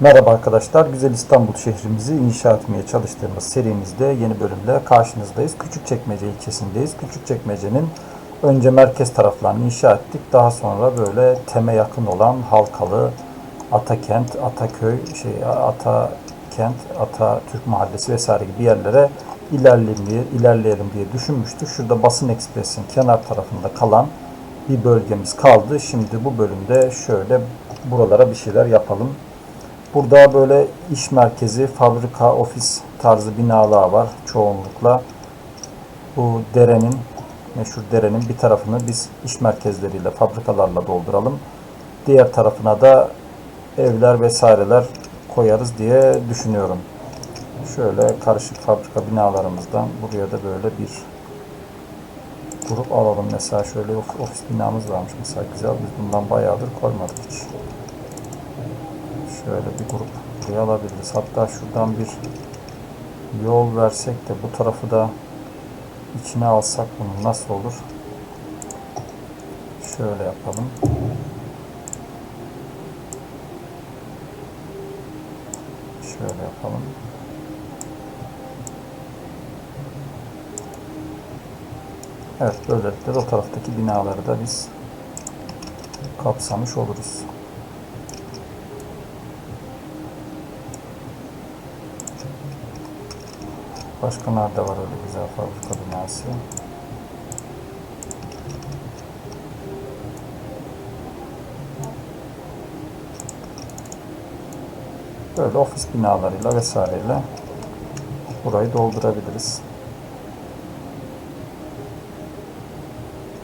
Merhaba arkadaşlar, Güzel İstanbul şehrimizi inşa etmeye çalıştığımız serimizde yeni bölümde karşınızdayız. Küçükçekmece ilçesindeyiz. Küçükçekmece'nin önce merkez taraflarını inşa ettik. Daha sonra böyle teme yakın olan Halkalı, Atakent, Ataköy, şey Atakent, Atatürk Mahallesi vesaire gibi yerlere ilerleyelim diye, ilerleyelim diye düşünmüştük. Şurada Basın Ekspres'in kenar tarafında kalan bir bölgemiz kaldı. Şimdi bu bölümde şöyle buralara bir şeyler yapalım. Burada böyle iş merkezi, fabrika, ofis tarzı binalar var çoğunlukla. Bu derenin, meşhur derenin bir tarafını biz iş merkezleriyle, fabrikalarla dolduralım. Diğer tarafına da evler vesaireler koyarız diye düşünüyorum. Şöyle karışık fabrika binalarımızdan buraya da böyle bir grup alalım. Mesela şöyle of- ofis binamız varmış mesela güzel. Biz bundan bayağıdır koymadık hiç. Şöyle bir grup buraya alabiliriz. Hatta şuradan bir yol versek de bu tarafı da içine alsak bunu nasıl olur? Şöyle yapalım. Şöyle yapalım. Evet böylelikle o taraftaki binaları da biz kapsamış oluruz. Başka nerede var öyle güzel fabrika binası? Böyle ofis binalarıyla vesaireyle burayı doldurabiliriz.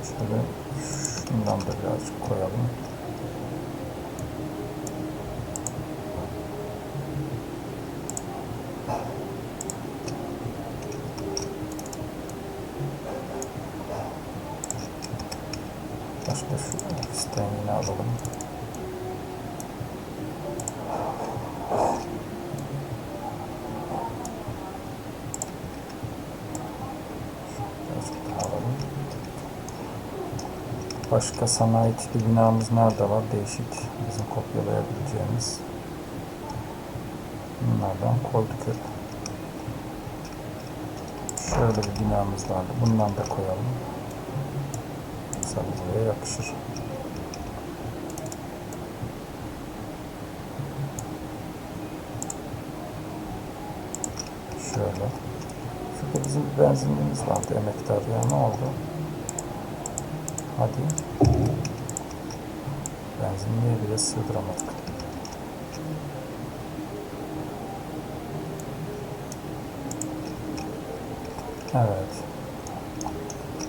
Şöyle şundan da birazcık koyalım. Başka şu daha alalım. Başka sanayi tipi binamız nerede var? Değişik bizim kopyalayabileceğimiz. Bunlardan koyduk hep. Şöyle bir binamız vardı. Bundan da koyalım. Buraya yakışır. Şöyle. Şurada bizim benzinliğimiz vardı emektar ya ne oldu? Hadi. Benzinliğe bile sığdıramadık. Evet.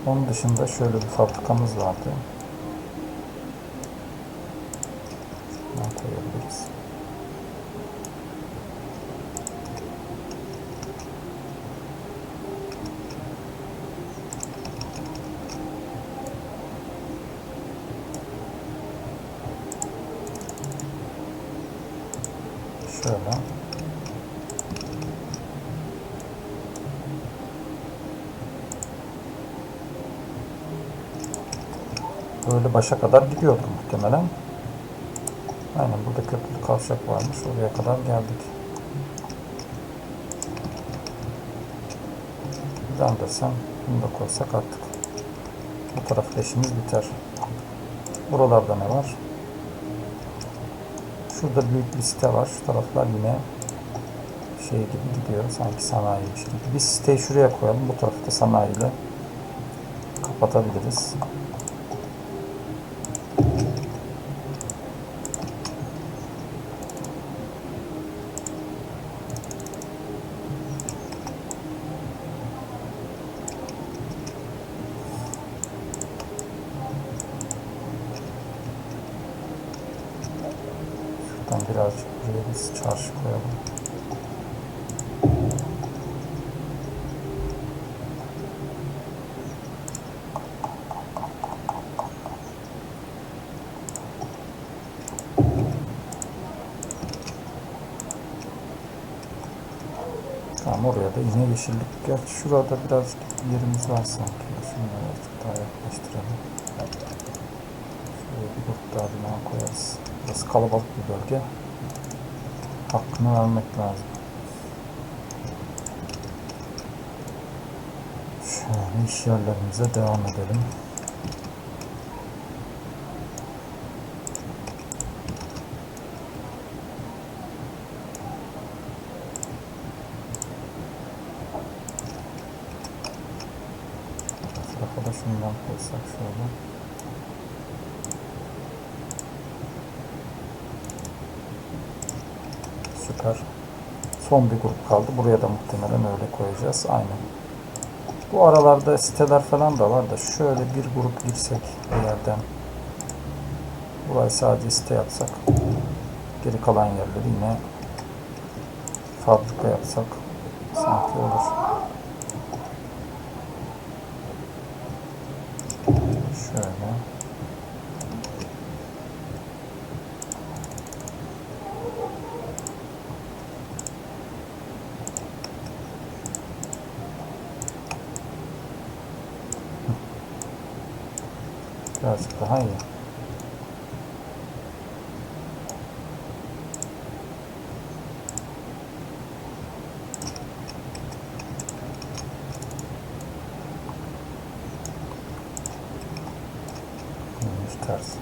Onun dışında şöyle bir fabrikamız vardı. Şuradan koyabiliriz. Şöyle. Böyle başa kadar gidiyordu muhtemelen. Aynen burada köprülü kavşak varmış. Oraya kadar geldik. Zannedersem bunu da koysak artık. Bu tarafta işimiz biter. Buralarda ne var? Şurada büyük bir site var. Şu taraflar yine şey gibi gidiyor. Sanki sanayiymiş gibi. Bir siteyi şuraya koyalım. Bu tarafta sanayiyle kapatabiliriz. Şuradan birazcık buraya biz çarşı koyalım. Tamam oraya da yine yeşillik. Gerçi şurada birazcık yerimiz var sanki. Şunu birazcık daha yaklaştıralım. Şöyle bir grup daha bina koyarız. Burası kalabalık bir bölge. Hakkını vermek lazım. Şöyle iş yerlerimize devam edelim. Bu tarafa da şundan koysak şöyle. Süper. Son bir grup kaldı. Buraya da muhtemelen öyle koyacağız. Aynen. Bu aralarda siteler falan da var da şöyle bir grup girsek eğerden burayı sadece site yapsak geri kalan yerleri yine fabrika yapsak sanki olur. Şöyle. Birazcık daha iyi. Ters.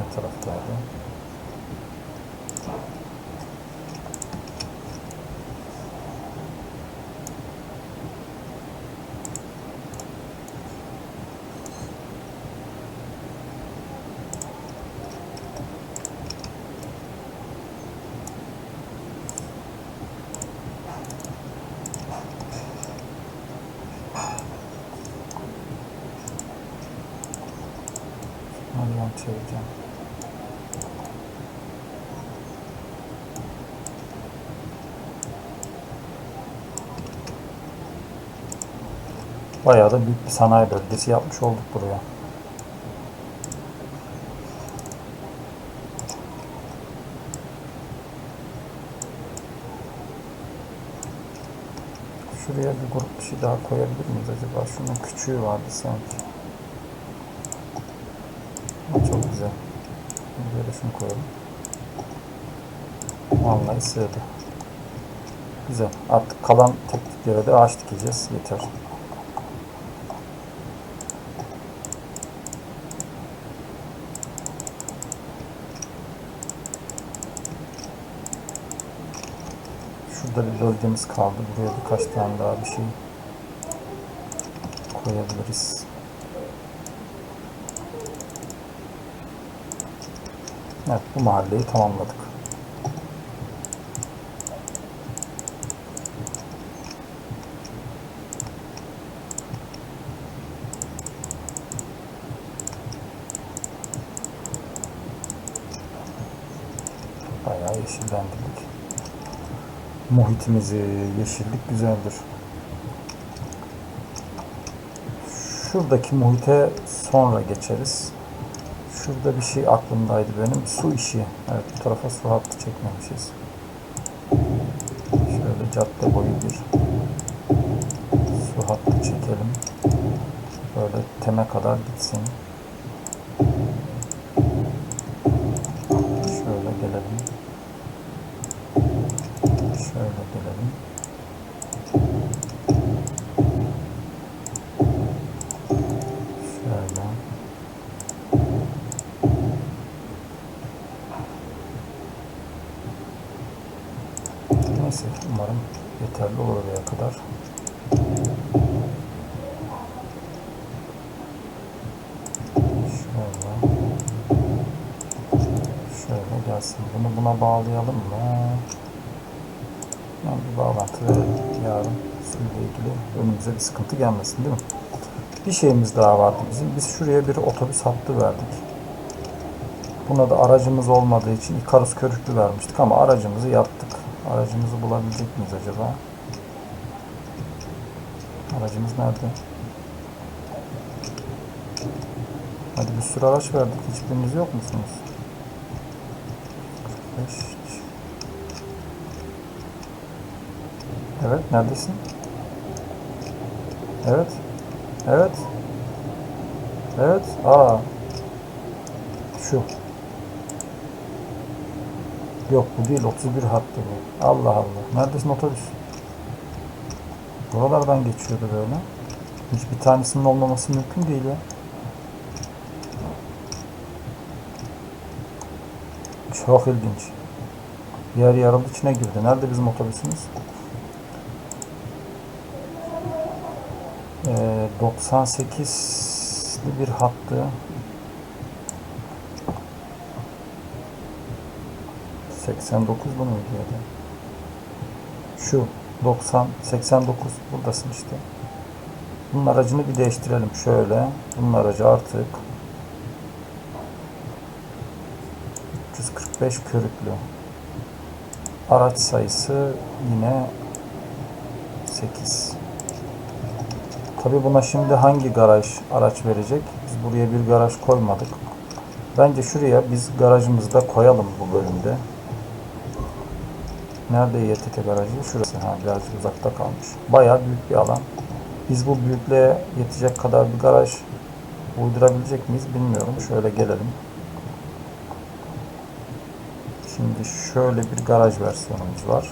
Cazzo la strada. Andiamo a. Bayağı da büyük bir sanayi bölgesi yapmış olduk buraya. Şuraya bir grup bir şey daha koyabilir miyiz acaba? Şunun küçüğü vardı sanki. Çok güzel. Da şunu koyalım. Vallahi sığdı. Güzel. Artık kalan tekniklere de ağaç dikeceğiz. Yeter. Şurada bir bölgemiz kaldı. Buraya birkaç tane daha bir şey koyabiliriz. Evet bu mahalleyi tamamladık. Bayağı yeşillendirdik. Muhitimizi yeşillik güzeldir. Şuradaki muhite sonra geçeriz. Şurada bir şey aklımdaydı benim. Su işi. Evet bu tarafa su hattı çekmemişiz. Şöyle cadde boyu bir su hattı çekelim. Böyle teme kadar gitsin. Şöyle. Neyse umarım yeterli olur oraya kadar. Şöyle. Şöyle gelsin. Bunu buna bağlayalım mı? Yani bir bağlantı verelim. Yarın suyla ilgili önümüze bir sıkıntı gelmesin değil mi? Bir şeyimiz daha vardı bizim. Biz şuraya bir otobüs hattı verdik. Buna da aracımız olmadığı için Ikarus körüklü vermiştik ama aracımızı yaptık. Aracımızı bulabilecek miyiz acaba? Aracımız nerede? Hadi bir sürü araç verdik. Hiçbiriniz yok musunuz? 45. Evet, neredesin? Evet. Evet. Evet. Aa. Şu. Yok bu değil. 31 hattı bu. Allah Allah. Neredesin otobüs? Buralardan geçiyordu böyle. Hiçbir tanesinin olmaması mümkün değil ya. Çok ilginç. Yer yarıldı içine girdi. Nerede bizim otobüsümüz? 98'li bir hattı. 89 bu muydu ya da? Şu 90 89 buradasın işte. Bunun aracını bir değiştirelim şöyle. Bunun aracı artık 345 körüklü. Araç sayısı yine 8. Tabi buna şimdi hangi garaj araç verecek? Biz buraya bir garaj koymadık. Bence şuraya biz garajımızda koyalım bu bölümde. Nerede YTT garajı? Şurası. Ha, birazcık uzakta kalmış. Bayağı büyük bir alan. Biz bu büyüklüğe yetecek kadar bir garaj uydurabilecek miyiz bilmiyorum. Şöyle gelelim. Şimdi şöyle bir garaj versiyonumuz var.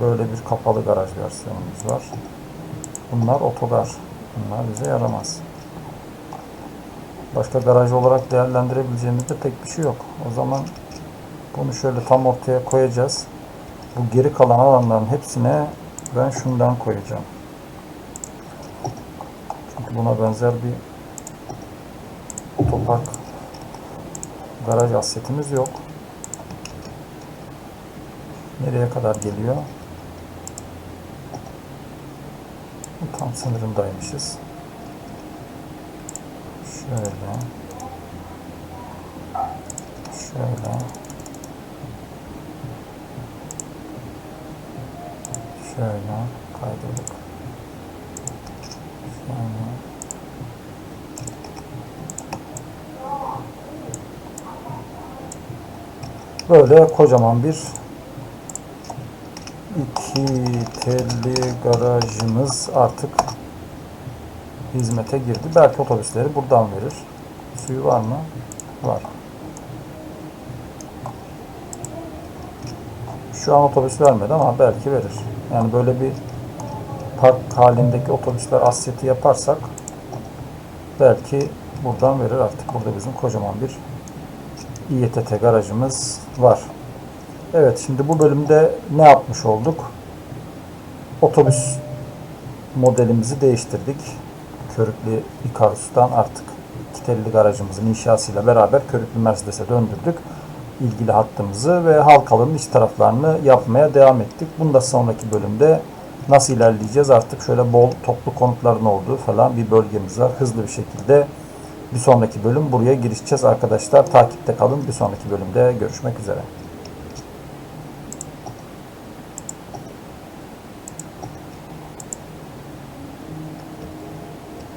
Böyle bir kapalı garaj versiyonumuz var. Bunlar otogar. Bunlar bize yaramaz. Başka garaj olarak değerlendirebileceğimiz de pek bir şey yok. O zaman bunu şöyle tam ortaya koyacağız. Bu geri kalan alanların hepsine ben şundan koyacağım. Çünkü buna benzer bir otopark garaj assetimiz yok. Nereye kadar geliyor? Tam sınırındaymışız. Şöyle. Şöyle. Şöyle kaydırdık. Şöyle. Böyle kocaman bir iki telli garajımız artık hizmete girdi. Belki otobüsleri buradan verir. Suyu var mı? Var. Şu an otobüs vermedi ama belki verir. Yani böyle bir park halindeki otobüsler asyeti yaparsak belki buradan verir artık. Burada bizim kocaman bir İETT garajımız var. Evet şimdi bu bölümde ne yapmış olduk? Otobüs modelimizi değiştirdik. Körüklü Icarus'tan artık kitelli garajımızın inşasıyla beraber Körüklü Mercedes'e döndürdük. ilgili hattımızı ve Halkalı'nın iç taraflarını yapmaya devam ettik. Bunda sonraki bölümde nasıl ilerleyeceğiz? Artık şöyle bol toplu konutların olduğu falan bir bölgemiz var. Hızlı bir şekilde bir sonraki bölüm buraya girişeceğiz arkadaşlar. Takipte kalın. Bir sonraki bölümde görüşmek üzere.